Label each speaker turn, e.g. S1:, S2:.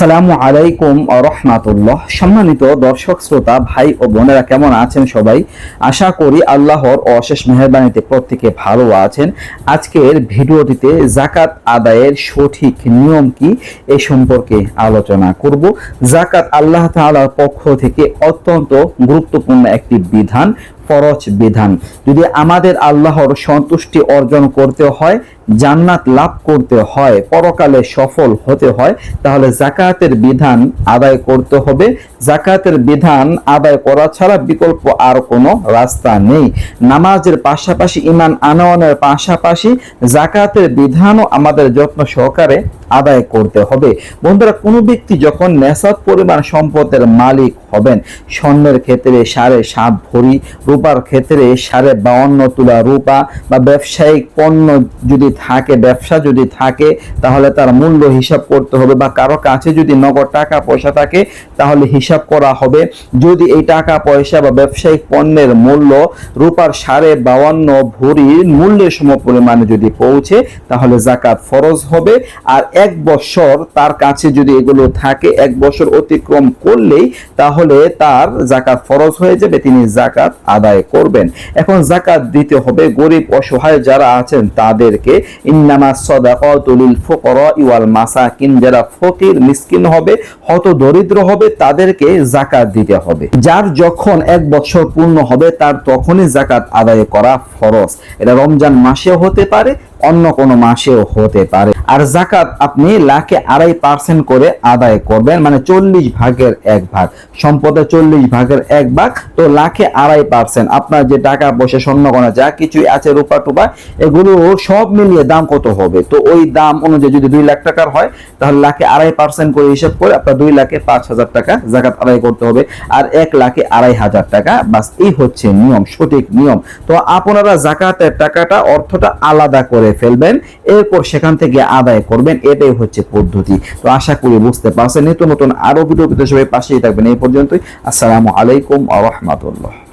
S1: আসসালামু আলাইকুম রহমাতুল্লাহ। সম্মানিত দর্শক, শ্রোতা, ভাই ও বোনেরা কেমন আছেন সবাই? আশা করি আল্লাহর অশেষ মেহরবানিতে প্রত্যেকে ভালো আছেন। আজকের ভিডিওটিতে জাকাত আদায়ের সঠিক নিয়ম কি এ সম্পর্কে আলোচনা করব। জাকাত আল্লাহ তাআলার পক্ষ থেকে অত্যন্ত গুরুত্বপূর্ণ একটি বিধান। ফরজ বিধান। যদি আমাদের আল্লাহর সন্তুষ্টি অর্জন করতে হয়, জান্নাত লাভ করতে হয়, পরকালে সফল হতে হয়, তাহলে জাকাতের বিধান আদায় করতে হবে। জাকাতের বিধান আদায় করা ছাড়া বিকল্প আর কোনো রাস্তা নেই। নামাজের পাশাপাশি ইমান আনয়নের পাশাপাশি জাকাতের বিধানও আমাদের যত্ন সহকারে আদায় করতে হবে। বন্ধুরা, কোনো ব্যক্তি যখন নেশাদ পরিমাণ সম্পদের মালিক হবেন, স্বর্ণের ক্ষেত্রে সাড়ে সাত ভরি রূপার ক্ষেত্রে সাড়ে বাউন্ন তুলা রূপা বা ব্যবসায়িক পণ্য যদি থাকে, ব্যবসা যদি থাকে, তাহলে তার মূল্য হিসাব করতে হবে বা কারও কাছে যদি নগদ টাকা পয়সা থাকে, তাহলে হিসাব করা হবে। যদি এই টাকা পয়সা বা ব্যবসায়িক পণ্যের মূল্য রূপার সাড়ে বাউন্ন ভরির মূল্যের সম পরিমাণে যদি পৌঁছে, তাহলে জাকাত ফরজ হবে। আর এক বছর তার কাছে যদি এগুলো থাকে, এক বছর অতিক্রম করলেই তাহলে তার জাকাত ফরজ হয়ে যাবে, তিনি জাকাত আদায় করবেন। এখন জাকাত দিতে হবে গরিব অসহায় যারা আছেন তাদেরকে। ইন্নামা সদাকাতুলিল ফুকরা ওয়াল মাসাকিন, যারা ফকির, মিসকিন হবে হত দরিদ্র হবে, তাদেরকে জাকাত দিতে হবে। যার যখন এক বছর পূর্ণ হবে, তার তখনই জাকাত আদায় করা ফরজ। এটা রমজান মাসে হতে পারে অন্য কোনো মাসেও হতে পারে। আর জাকাত আপনি লাখে আড়াই পার্সেন্ট করে আদায় করবেন মানে চল্লিশ ভাগের এক ভাগ। সম্পদের চল্লিশ ভাগের এক ভাগ, তো লাখে আড়াই পার্সেন্ট আপনার যে টাকা পয়সা স্বর্ণগণা যা কিছুই আছে, রূপা টুপা, এগুলো সব মিলিয়ে দাম কত হবে? তো ওই দাম অনুযায়ী যদি দুই লাখ টাকার হয়, তাহলে লাখে আড়াই পার্সেন্ট করে হিসাব করে আপনার দুই লাখে পাঁচ হাজার টাকা জাকাত আদায় করতে হবে। আর এক লাখে আড়াই হাজার টাকা, বাস এই হচ্ছে নিয়ম, সঠিক নিয়ম। তো আপনারা জাকাতের টাকাটা অর্থটা আলাদা করে ফেলবেন, এরপর সেখান থেকে আদায় করবেন, এটাই হচ্ছে পদ্ধতি। তো আশা করি বুঝতে পারছেন, নিত্য নতুন আরও ভিডিও সবাই পাশেই থাকবেন। এই পর্যন্তই, আসসালামু আলাইকুম আ